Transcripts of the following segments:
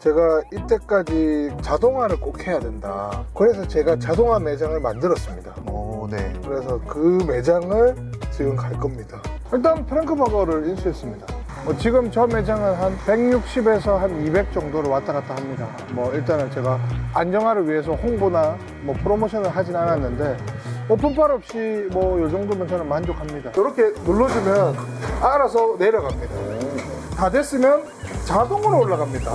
제가 이때까지 자동화를 꼭 해야 된다. 그래서 제가 자동화 매장을 만들었습니다. 오, 네. 그래서 그 매장을 지금 갈 겁니다. 일단 프랭크 버거를 인수했습니다. 뭐 지금 저 매장은 한 160에서 한 200 정도로 왔다 갔다 합니다. 뭐 일단은 제가 안정화를 위해서 홍보나 뭐 프로모션을 하진 않았는데 오픈빨 없이 뭐 요 정도면 저는 만족합니다. 이렇게 눌러주면 알아서 내려갑니다. 다 됐으면 자동으로 올라갑니다.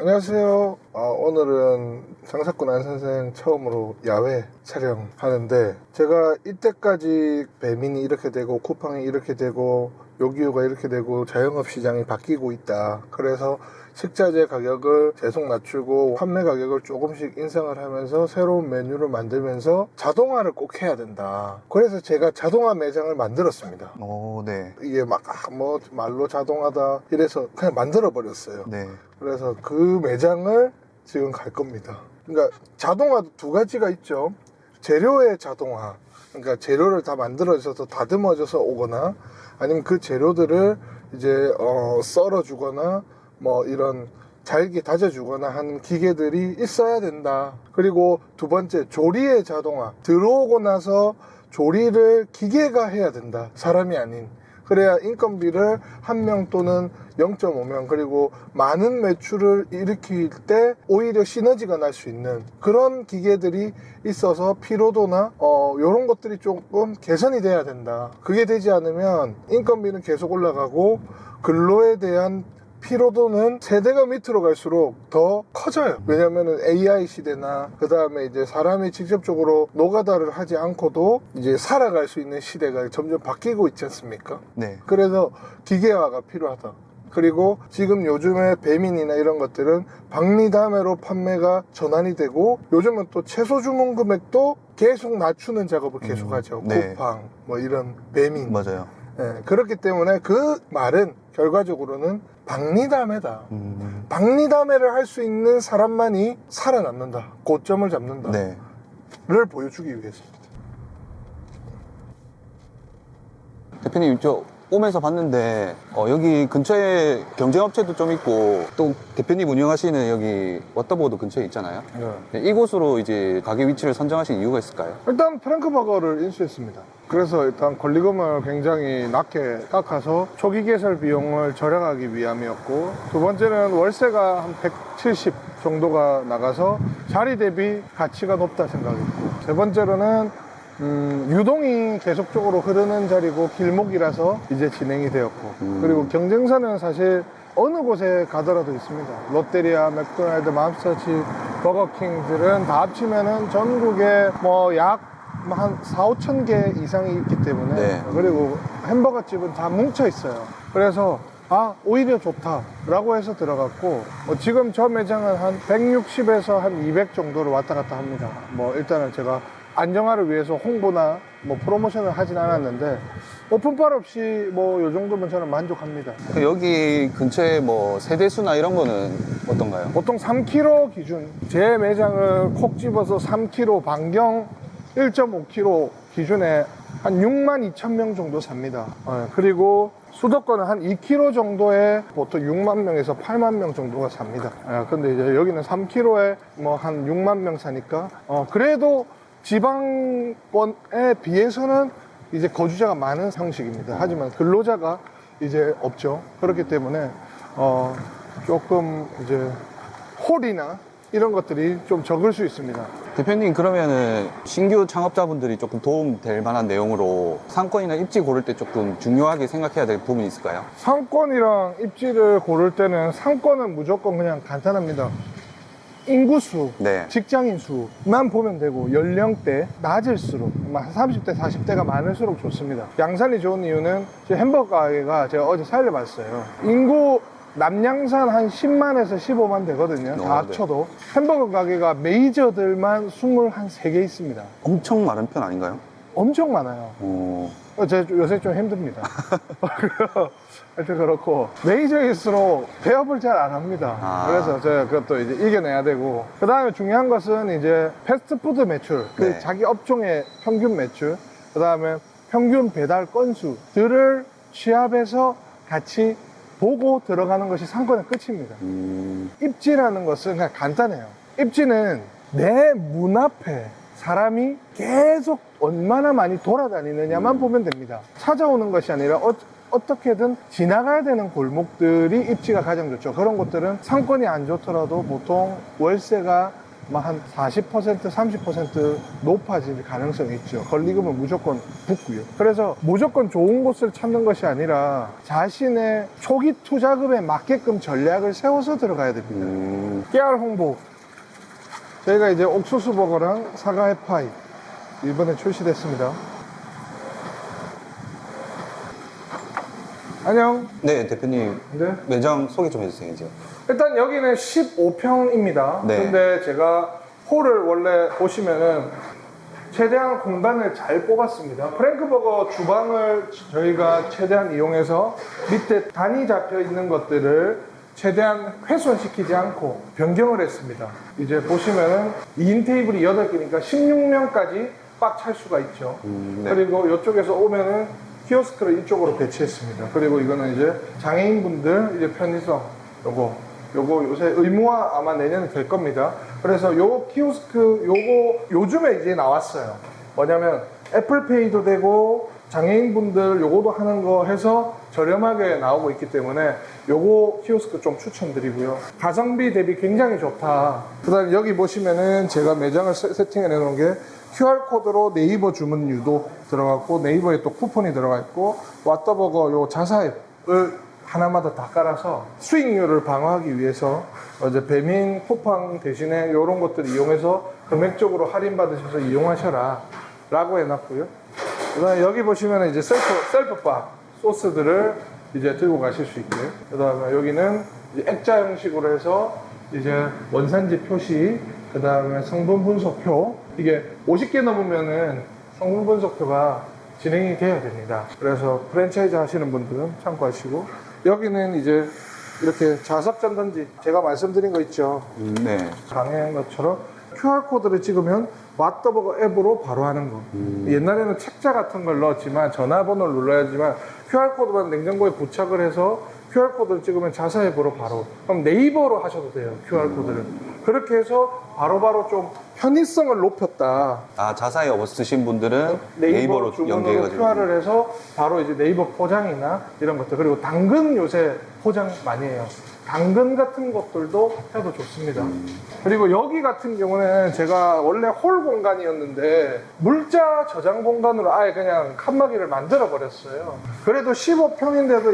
안녕하세요. 아, 오늘은 장사꾼 안 선생 처음으로 야외 촬영하는데 제가 이때까지 배민이 이렇게 되고 쿠팡이 이렇게 되고 요기요가 이렇게 되고 자영업 시장이 바뀌고 있다. 그래서 식자재 가격을 계속 낮추고 판매 가격을 조금씩 인상을 하면서 새로운 메뉴를 만들면서 자동화를 꼭 해야 된다. 그래서 제가 자동화 매장을 만들었습니다. 오, 네. 이게 막 뭐 말로 자동하다 이래서 그냥 만들어 버렸어요. 네. 그래서 그 매장을 지금 갈 겁니다. 그러니까 자동화도 두 가지가 있죠. 재료의 자동화. 그러니까 재료를 다 만들어져서 다듬어져서 오거나 아니면 그 재료들을 이제 어, 썰어 주거나 뭐 이런 잘게 다져주거나 하는 기계들이 있어야 된다. 그리고 두 번째 조리의 자동화. 들어오고 나서 조리를 기계가 해야 된다. 사람이 아닌. 그래야 인건비를 한 명 또는 0.5명 그리고 많은 매출을 일으킬 때 오히려 시너지가 날 수 있는 그런 기계들이 있어서 피로도나 어 이런 것들이 조금 개선이 돼야 된다. 그게 되지 않으면 인건비는 계속 올라가고 근로에 대한 피로도는 세대가 밑으로 갈수록 더 커져요. 왜냐면은 AI 시대나 그 다음에 이제 사람이 직접적으로 노가다를 하지 않고도 이제 살아갈 수 있는 시대가 점점 바뀌고 있지 않습니까? 네. 그래서 기계화가 필요하다. 그리고 지금 요즘에 배민이나 이런 것들은 박리담회로 판매가 전환이 되고 요즘은 또 채소 주문 금액도 계속 낮추는 작업을 계속하죠. 네. 쿠팡 뭐 이런 배민. 맞아요. 예, 그렇기 때문에 그 말은 결과적으로는 박리담회다. 음, 박리담회를 할 수 있는 사람만이 살아남는다. 고점을 잡는다. 네. 를 보여주기 위해서. 대표님, 저 오면서 봤는데, 어, 여기 근처에 경쟁업체도 좀 있고, 또 대표님 운영하시는 여기 워터보드 근처에 있잖아요. 네, 이곳으로 이제 가게 위치를 선정하신 이유가 있을까요? 일단 프랭크 버거를 인수했습니다. 그래서 일단 권리금을 굉장히 낮게 깎아서 초기 개설 비용을 절약하기 위함이었고 두 번째는 월세가 한 170 정도가 나가서 자리 대비 가치가 높다 생각했고 세 번째로는 음, 유동이 계속적으로 흐르는 자리고 길목이라서 이제 진행이 되었고 그리고 경쟁사는 사실 어느 곳에 가더라도 있습니다. 롯데리아, 맥도날드, 맘스터치, 버거킹들은 다 합치면은 전국에 뭐약 한 4, 5천 개 이상이 있기 때문에 네. 그리고 햄버거 집은 다 뭉쳐 있어요. 그래서 아 오히려 좋다 라고 해서 들어갔고 뭐 지금 저 매장은 한 160에서 한 200 정도로 왔다 갔다 합니다. 뭐 일단은 제가 안정화를 위해서 홍보나 뭐 프로모션을 하진 않았는데 오픈빨 없이 뭐 요 정도면 저는 만족합니다. 그 여기 근처에 뭐 세대수나 이런 거는 어떤가요? 보통 3kg 기준 제 매장을 콕 집어서 3kg 반경 1.5kg 기준에 한 6만 2천 명 정도 삽니다. 어, 그리고 수도권은 한 2kg 정도에 보통 6만 명에서 8만 명 정도가 삽니다. 어, 근데 이제 여기는 3kg에 뭐 한 6만 명 사니까 어, 그래도 지방권에 비해서는 이제 거주자가 많은 상식입니다. 하지만 근로자가 이제 없죠. 그렇기 때문에 어, 조금 이제 홀이나 이런 것들이 좀 적을 수 있습니다. 대표님 그러면은 신규 창업자분들이 조금 도움 될 만한 내용으로 상권이나 입지 고를 때 조금 중요하게 생각해야 될 부분이 있을까요? 상권이랑 입지를 고를 때는 상권은 무조건 그냥 간단합니다. 인구수, 네. 직장인 수만 보면 되고 연령대 낮을수록 한 30대, 40대가 많을수록 좋습니다. 양산이 좋은 이유는 제 햄버거 가게가 제가 어제 살려봤어요. 인구 남양산 한 10만에서 15만 되거든요. 다 어, 네. 합쳐도 햄버거 가게가 메이저들만 23개 있습니다. 엄청 많은 편 아닌가요? 엄청 많아요. 어, 어, 제가 좀- 요새 좀 힘듭니다. 하여튼 그렇고, 메이저일수록 배업을 잘 안 합니다. 아. 그래서 제가 그것도 이제 이겨내야 되고, 그 다음에 중요한 것은 이제 패스트푸드 매출, 그 네. 자기 업종의 평균 매출, 그 다음에 평균 배달 건수들을 취합해서 같이 보고 들어가는 것이 상권의 끝입니다. 음, 입지라는 것은 그냥 간단해요. 입지는 내 문 앞에 사람이 계속 얼마나 많이 돌아다니느냐만 보면 됩니다. 찾아오는 것이 아니라 어, 어떻게든 지나가야 되는 골목들이 입지가 가장 좋죠. 그런 곳들은 상권이 안 좋더라도 보통 월세가 막한 40%, 30% 높아질 가능성이 있죠. 권리금은 무조건 붙고요. 그래서 무조건 좋은 곳을 찾는 것이 아니라 자신의 초기 투자금에 맞게끔 전략을 세워서 들어가야 됩니다. 음, 깨알 홍보. 저희가 이제 옥수수 버거랑 사과 해파이 이번에 출시됐습니다. 안녕. 네, 대표님. 네. 매장 소개 좀 해주세요, 이제. 일단 여기는 15평입니다. 네. 근데 제가 홀을 원래 보시면은 최대한 공간을 잘 뽑았습니다. 프랭크버거 주방을 저희가 최대한 이용해서 밑에 단이 잡혀 있는 것들을 최대한 훼손시키지 않고 변경을 했습니다. 이제 보시면은 2인 테이블이 8개니까 16명까지 꽉찰 수가 있죠. 음, 네. 그리고 이쪽에서 오면은 키오스크를 이쪽으로 배치했습니다. 그리고 이거는 이제 장애인분들 이제 편의성 요거 요거 요새 의무화 아마 내년에 될 겁니다. 그래서 요 키오스크 요거 요즘에 이제 나왔어요. 뭐냐면 애플페이도 되고 장애인분들 요거도 하는 거 해서 저렴하게 나오고 있기 때문에 요거 키오스크 좀 추천드리고요. 가성비 대비 굉장히 좋다. 그 다음에 여기 보시면은 제가 매장을 세- 세팅해 놓은 게 QR코드로 네이버 주문 유도 들어갔고 네이버에 또 쿠폰이 들어가 있고 왓더버거 요 자사앱을 하나마다 다 깔아서 수익률을 방어하기 위해서 이제 배민 쿠팡 대신에 이런 것들 이용해서 금액적으로 할인받으셔서 이용하셔라 라고 해놨고요. 그 다음에 여기 보시면 이제 셀프, 셀프바 소스들을 이제 들고 가실 수 있고요. 그 다음에 여기는 액자 형식으로 해서 이제 원산지 표시, 그 다음에 성분 분석표. 이게 50개 넘으면은 성분 분석표가 진행이 돼야 됩니다. 그래서 프랜차이즈 하시는 분들은 참고하시고, 여기는 이제 이렇게 자석 전단지, 제가 말씀드린 거 있죠. 음, 네. 강의한 것처럼 QR코드를 찍으면 왓더버거 앱으로 바로 하는 거. 옛날에는 책자 같은 걸 넣었지만 전화번호를 눌러야지만 QR코드만 냉장고에 부착을 해서 QR코드를 찍으면 자사 앱으로 바로. 그럼 네이버로 하셔도 돼요, QR코드를. 그렇게 해서 바로 바로 좀 편의성을 높였다. 아, 자사에 업 쓰신 분들은 네이버, 네이버로 주문으로 연계해가지고. QR을 해서 바로 이제 네이버 포장이나 이런 것들 그리고 당근 요새 포장 많이 해요. 당근 같은 것들도 해도 좋습니다. 그리고 여기 같은 경우는 제가 원래 홀 공간이었는데 물자 저장 공간으로 아예 그냥 칸막이를 만들어 버렸어요. 그래도 15평인데도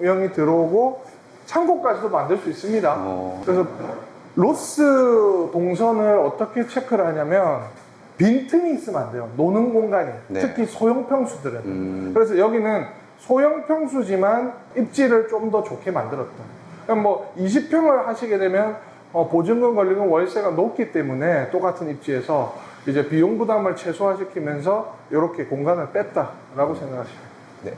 16명이 들어오고 창고까지도 만들 수 있습니다. 어. 그래서 로스 동선을 어떻게 체크를 하냐면 빈틈이 있으면 안 돼요. 노는 공간이. 네. 특히 소형 평수들은. 음, 그래서 여기는 소형 평수지만 입지를 좀 더 좋게 만들었다. 그럼 뭐 20평을 하시게 되면 어, 보증금 걸리고 월세가 높기 때문에 똑같은 입지에서 이제 비용 부담을 최소화시키면서 이렇게 공간을 뺐다라고 생각하시면. 네.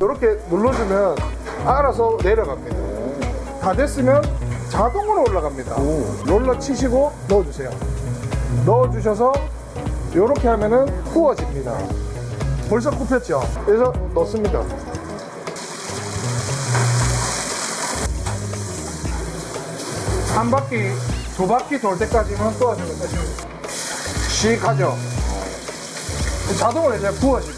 이렇게 눌러주면 알아서 내려갑니다. 다 됐으면 자동으로 올라갑니다. 롤러 치시고 넣어주세요. 넣어주셔서 이렇게 하면은 구워집니다. 벌써 굽혔죠? 그래서 넣습니다. 한 바퀴, 두 바퀴 돌 때까지만 구워주면 끝입니다. 씩 하죠? 자동으로 이제 구워집니다.